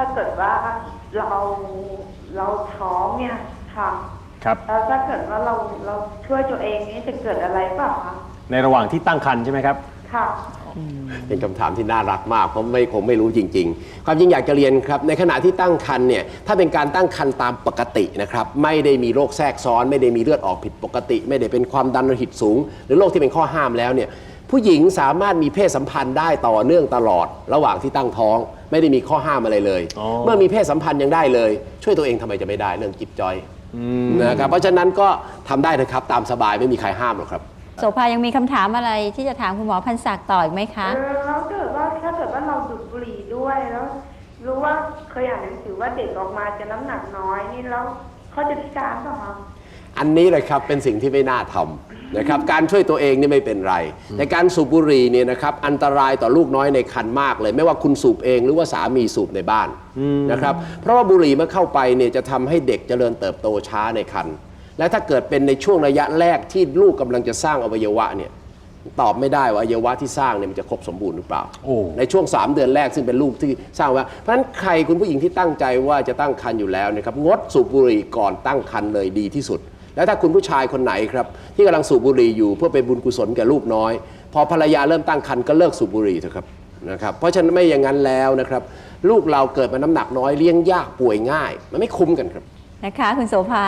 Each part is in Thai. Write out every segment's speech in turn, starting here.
ถ้าเกิดว่าเราเราท้องเนี่ยค่ะครับแล้วถ้าเกิดว่าเราเราช่วยตัวเองนี่จะเกิดอะไรเปล่าคะในระหว่างที่ตั้งครรภ์ใช่ไหมครับ ค่ะ เป็นคำถามที่น่ารักมากเพราะไม่คงไม่รู้จริง ๆ ความจริงอยากจะเรียนครับ ในขณะที่ตั้งครรภ์เนี่ยถ้าเป็นการตั้งครรภ์ตามปกตินะครับ ไม่ได้มีโรคแทรกซ้อน ไม่ได้มีเลือดออกผิดปกติ ไม่ได้เป็นความดันโลหิตสูง หรือโรคที่เป็นข้อห้ามแล้วเนี่ย ผู้หญิงสามารถมีเพศสัมพันธ์ได้ต่อเนื่องตลอด ระหว่างที่ตั้งท้อง ไม่ได้มีข้อห้ามอะไรเลย อ๋อ เมื่อมีเพศสัมพันธ์ยังได้เลย ช่วยตัวเองทำไมจะไม่ได้เรื่องจิบจอยนะครับเพราะฉะนั้นก็ทำได้นะครับตามสบายไม่มีใครห้ามหรอกครับ โสภายังมีคำถามอะไรที่จะถามคุณหมอพันศักดิ์ต่ออีกไหมคะเออแล้วเกิดว่าถ้าเกิดว่าเราดูดบุหรี่ด้วยแล้ว รู้ว่าเคยอ่านหนังสือว่าเด็กออกมาจะน้ำหนักน้อยนี่แล้วเขาจะพิการเปล่าคะ อันนี้เลยครับเป็นสิ่งที่ไม่น่าทำนะครับการช่วยตัวเองนี่ไม่เป็นไร แต่การสูบบุหรี่เนี่ยนะครับอันตรายต่อลูกน้อยในครรภ์มากเลย ไม่ว่าคุณสูบเองหรือว่าสามีสูบในบ้านนะครับเพราะว่าบุหรี่เมื่อเข้าไปเนี่ยจะทำให้เด็กเจริญเติบโตช้าในครรภ์และถ้าเกิดเป็นในช่วงระยะแรกที่ลูกกำลังจะสร้างอวัยวะเนี่ยตอบไม่ได้ว่าอวัยวะที่สร้างเนี่ยมันจะครบสมบูรณ์หรือเปล่าโอ้ในช่วง 3 เดือนแรกซึ่งเป็นลูกที่สร้างไว้เพราะฉะนั้นใครคุณผู้หญิงที่ตั้งใจว่าจะตั้งครรภ์อยู่แล้วนะครับงดสูบบุหรี่ก่อนตั้งครรภ์เลยดีที่สุด แล้วถ้าคุณผู้ชายคนไหนครับที่กำลังสูบบุหรี่อยู่เพื่อเป็นบุญกุศลแก่ลูกน้อย พอภรรยาเริ่มตั้งครรภ์ก็เลิกสูบบุหรี่เถอะครับนะครับเพราะฉะนั้นไม่อย่างนั้นแล้วนะครับลูกเราเกิดมาน้ำหนักน้อยเลี้ยงยากป่วยง่าย มันไม่คุ้มกันครับ นะคะ คุณโสภา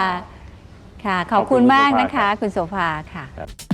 ค่ะ ขอบคุณขอบคุณมากคุณโสภานะคะ คุณโสภาค่ะครับ